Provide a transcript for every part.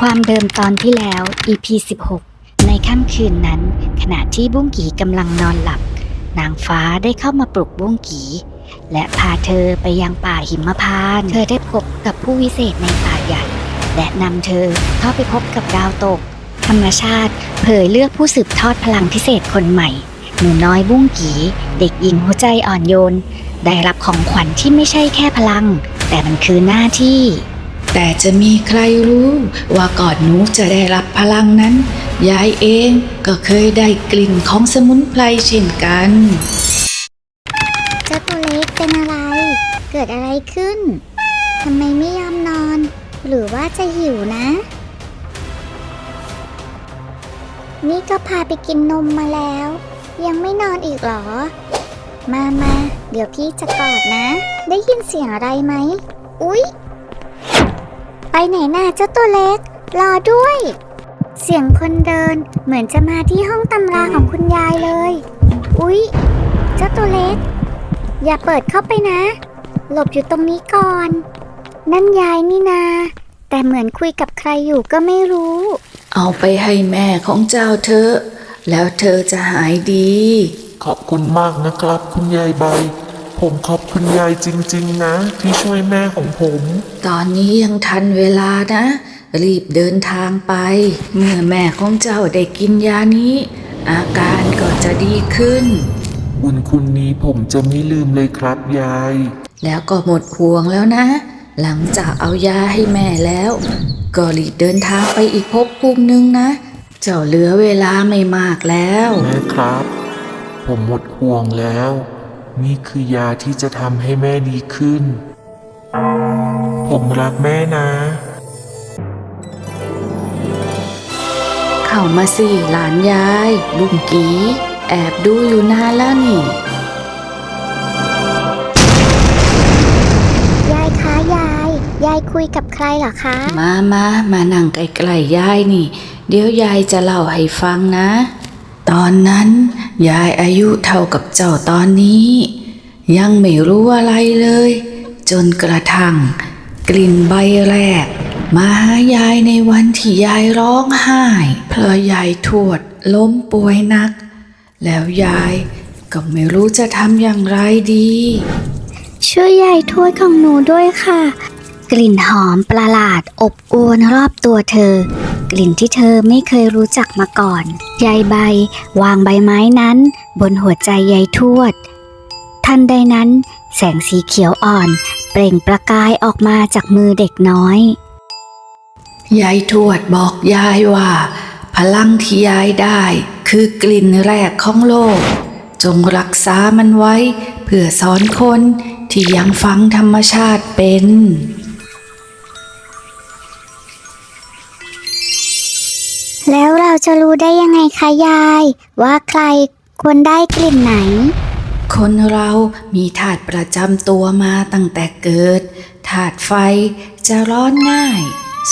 ความเดิมตอนที่แล้ว EP 16 ในค่ำคืนนั้น ขณะที่บุ้งกีกำลังนอนหลับ นางฟ้าได้เข้ามาปลุกบุ้งกี และพาเธอไปยังป่าหิมพานต์เธอได้พบกับผู้วิเศษในป่าใหญ่ และนำเธอเข้าไปพบกับดาวตก ธรรมชาติ เผยเลือกผู้สืบทอดพลังพิเศษคนใหม่ หนูน้อยบุ้งกี เด็กหญิงหัวใจอ่อนโยน ได้รับของขวัญที่ไม่ใช่แค่พลัง แต่มันคือหน้าที่ แต่จะมีใครรู้ว่าก่อนหนูจะได้รับพลังนั้น ยายเองก็เคยได้กลิ่นของสมุนไพรเช่นกัน เจ้าตัวเล็กเป็นอะไร เกิดอะไรขึ้น ทำไมไม่ยอมนอน หรือว่าจะหิวนะ นี่ก็พาไปกินนมมาแล้ว ยังไม่นอนอีกหรอ มามา เดี๋ยวพี่จะกอดนะ ได้ยินเสียงอะไรไหม อุ๊ย ไปไหนน่ะเจ้าตัวเล็ก รอด้วย เสียงคนเดินเหมือนจะมาที่ห้องตำราของคุณยายเลย อุ๊ย เจ้าตัวเล็ก อย่าเปิดเข้าไปนะ หลบอยู่ตรงนี้ก่อน นั่นยายนี่นา แต่เหมือนคุยกับใครอยู่ก็ไม่รู้ เอาไปให้แม่ของเจ้าเธอะแล้วเธอจะหายดี ขอบคุณมากนะครับ คุณยายใบ ผมขอบคุณยายจริง ๆ นะ ที่ช่วยแม่ของผม ตอนนี้ยังทันเวลานะ รีบเดินทางไป เมื่อแม่ของเจ้าได้กินยานี้ อาการก็จะดีขึ้น บุญคุณนี้ผมจะไม่ลืมเลยครับยาย แล้วก็หมดห่วงแล้วนะ หลังจากเอายาให้แม่แล้ว ก็รีบเดินทางไปอีกภพภูมิหนึงนะ เจ้าเหลือเวลาไม่มากแล้ว แม่ครับ ผมหมดห่วงแล้ว นี่คือยาที่จะทำให้แม่ดีขึ้น ผมรักแม่นะ เข้ามาสิหลานยาย ลุงกีแอบดูอยู่นานแล้วนี่ ยายคะยาย ยายคุยกับใครเหรอคะ มามามานั่งใกล้ๆยายนี่ เดี๋ยวยายจะเล่าให้ฟังนะ ตอนนั้นยายอายุเท่ากับเจ้าตอนนี้ ยังไม่รู้อะไรเลย จนกระทั่ง กลิ่นใบแรก มาหายายในวันที่ยายร้องไห้เพราะยายทวดล้มป่วยหนัก แล้วยายก็ไม่รู้จะทำอย่างไรดี ช่วยยายทวดของหนูด้วยค่ะ กลิ่นหอมประหลาดอบอวนรอบตัวเธอ ลิ่นที่เธอไม่เคยรู้จักมาก่อน ยายใบ วางใบไม้นั้น บนหัวใจยายทวด ทันใดนั้น แสงสีเขียวอ่อน เปล่งประกายออกมาจากมือเด็กน้อย ยายทวดบอกยายว่า พลังที่ยายได้ คือกลิ่นแรกของโลก จงรักษามันไว้ เพื่อสอนคนที่ยังฟังธรรมชาติเป็น เราจะรู้ได้ยังไงคะยาย ว่าใครควรได้กลิ่นไหน คนเรามีธาตุประจำตัวมาตั้งแต่เกิด ธาตุไฟจะร้อนง่าย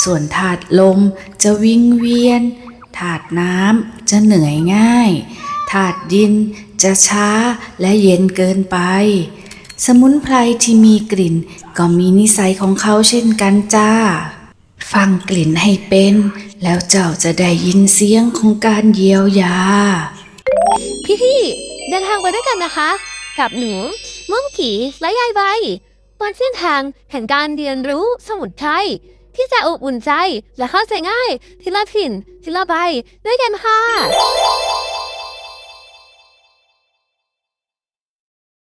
ส่วนธาตุลมจะวิงเวียน ธาตุน้ำจะเหนื่อยง่าย ธาตุดินจะช้าและเย็นเกินไป สมุนไพรที่มีกลิ่นก็มีนิสัยของเขาเช่นกันจ้า ฟังกลิ่นให้เป็น แล้วเจ้าจะได้ยินเสียงของการเยียวยา พี่พี่เดินทางไปด้วยกันนะคะ กับหนูม่วงขี่และยายใบบนเส้นทางแห่งการเรียนรู้สมุนไพรที่จะอบอุ่นใจและเข้าใจง่าย ทีละถิ่นทีละใบด้วยกันค่ะ